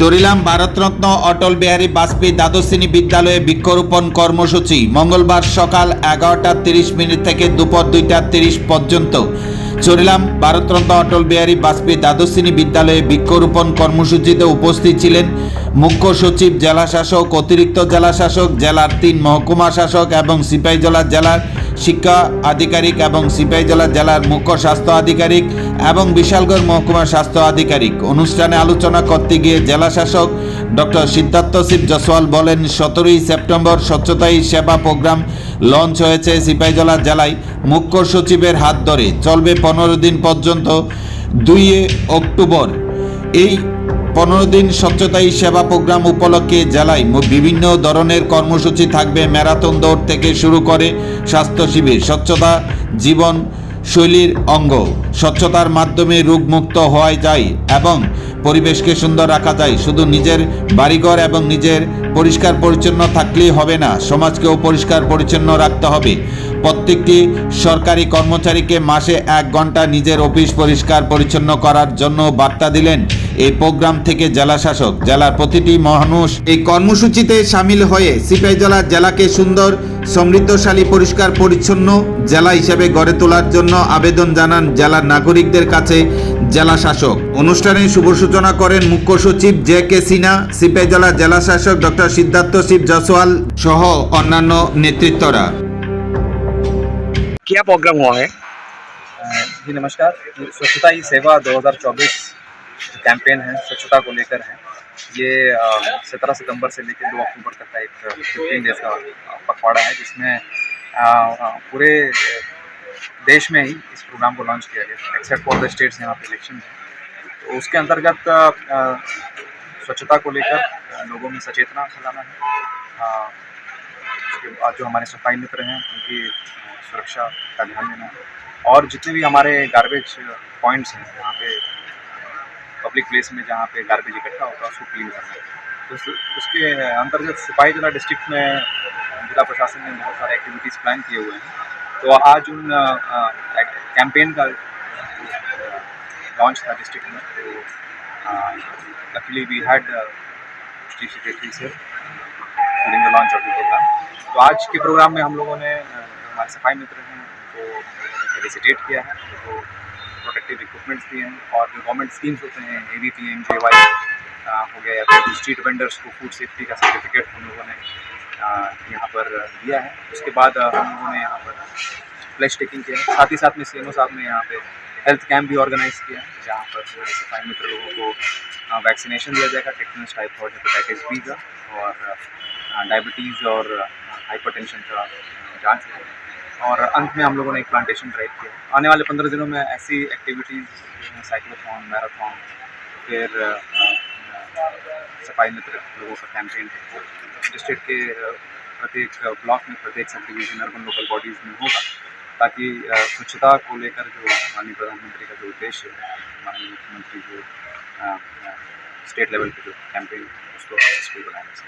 চরিলাম ভারতরত্ন অটল বিহারী বাজপেয়ী দ্বাদশ শ্রেণি বিদ্যালয়ে বৃক্ষরোপণ কর্মসূচি। মঙ্গলবার সকাল এগারোটা তিরিশ মিনিট থেকে দুপুর দুইটা তিরিশ পর্যন্ত। চরিলাম ভারতরত্ন অটল বিহারী বাজপেয়ী দ্বাদশ শ্রেণি বিদ্যালয়ে বৃক্ষরোপণ কর্মসূচিতে উপস্থিত ছিলেন মুখ্য সচিব, জেলা শাসক, অতিরিক্ত জেলা শাসক, জেলার তিন মহকুমা শাসক এবং সিপাহীজলা জেলার শিক্ষা আধিকারিক এবং সিপাহীজলা জেলার মুখ্য স্বাস্থ্য আধিকারিক এবং বিশালগড় মহকুমা স্বাস্থ্য আধিকারিক। অনুষ্ঠানে আলোচনা করতে গিয়ে জেলা শাসক ডক্টর সিদ্ধার্থ শিব জসওয়াল বলেন, সতেরোই সেপ্টেম্বর স্বচ্ছতাই সেবা প্রোগ্রাম লঞ্চ হয়েছে সিপাহীজলা জেলায়। মুখ্য সচিবের হাত ধরে চলবে পনেরো দিন পর্যন্ত দুই অক্টোবর। এই পনেরো দিন স্বচ্ছতাই সেবা প্রোগ্রাম উপলক্ষে জেলায় বিভিন্ন ধরনের কর্মসূচি থাকবে। ম্যারাথন দৌড় থেকে শুরু করে স্বাস্থ্য শিবির, স্বচ্ছতা জীবন শৈলীর অঙ্গ। স্বচ্ছতার মাধ্যমে রোগমুক্ত হওয়া যায় এবং পরিবেশকে সুন্দর রাখা যায়। শুধু নিজের বাড়িঘর এবং নিজের পরিষ্কার পরিচ্ছন্ন থাকলেই হবে না, সমাজকেও পরিষ্কার পরিচ্ছন্ন রাখতে হবে। প্রত্যেকটি সরকারি কর্মচারীকে মাসে এক ঘণ্টা নিজের অফিস পরিষ্কার পরিচ্ছন্ন করার জন্য বার্তা দিলেন এই প্রোগ্রাম থেকে জেলা শাসক জেলার প্রতিটি মানুষ এই কর্মসূচিতে সামিল হয়ে সিপাহীজলা জেলাকে সুন্দর সমৃদ্ধশালী পরিষ্কার পরিচ্ছন্ন জেলা হিসেবে গড়ে তোলার জন্য আবেদন জানান জেলার নাগরিকদের কাছে জেলা শাসক অনুষ্ঠানে শুভ সূচনা করেন মুখ্য সচিব জে কে সিনহা সিপাহীজলা জেলা শাসক ডক্টর সিদ্ধার্থ শিব জসওয়াল সহ অন্যান্য নেতৃত্বরা क्या प्रोग्राम हुआ है जी नमस्कार स्वच्छता ही सेवा 2024 जो कैंपेन है, स्वच्छता को लेकर है। ये सत्रह सितंबर से लेकर दो अक्टूबर तक का एक फिफ्टीन डेज़ का पखवाड़ा है, जिसमें पूरे देश में ही इस प्रोग्राम को लॉन्च किया गया। एक्सेप्ट फॉर द स्टेट्स यहाँ पे इलेक्शन है। तो उसके अंतर्गत स्वच्छता को लेकर लोगों में सचेतना फैलाना है। उसके बाद जो हमारे सफ़ाई मित्र हैं, उनकी सुरक्षा का ध्यान देना और जितने भी हमारे गार्बेज पॉइंट्स हैं जहाँ पे पब्लिक प्लेस में जहाँ पे गार्बेज इकट्ठा होता है, उसको क्लीन करना है। तो उसके अंतर्गत सिपाही जिला डिस्ट्रिक्ट में, जिला प्रशासन ने बहुत सारे एक्टिविटीज़ प्लान किए हुए हैं। तो आज उन कैंपेन का लॉन्च था डिस्ट्रिक्ट में। तो luckily we had chief secretary during the launch of the programme तो आज के प्रोग्राम में हम लोगों ने हमारे सफ़ाई मित्र हैं, उनको फेलिसिटेट किया है। उनको प्रोटेक्टिव इक्विपमेंट्स भी हैं और जो गवर्नमेंट स्कीम्स होते हैं A V P M J Y हो गया या फिर स्ट्रीट वेंडर्स को फ़ूड सेफ्टी का सर्टिफिकेट हम लोगों ने यहाँ पर दिया है। उसके बाद हम लोगों ने यहाँ पर फ्लैश टेकिंग किया है। साथ ही साथ में सी साहब ने यहाँ पे हेल्थ कैंप भी ऑर्गेनाइज किया है, जहाँ पर सफ़ाई मित्र लोगों को वैक्सीनेशन दिया जाएगा टेटनस टाइफॉइड हेपेटाइटिस बी का और डायबिटीज़ और हाइपरटेंशन का जाँच होगा। और अंत में हम लोगों ने एक प्लांटेशन ड्राइव किया। आने वाले पंद्रह दिनों में ऐसी एक्टिविटीज़ साइक्लोथॉन मैराथन फिर सफ़ाई मित्र लोगों का कैंपेन डिस्ट्रिक्ट के प्रत्येक ब्लॉक में प्रत्येक sub division urban local bodies में होगा, ताकि स्वच्छता को लेकर जो माननीय प्रधानमंत्री का जो उद्देश्य है, माननीय मुख्यमंत्री जो स्टेट लेवल पे जो कैंपेन उसको सक्सेसफुल बनाने से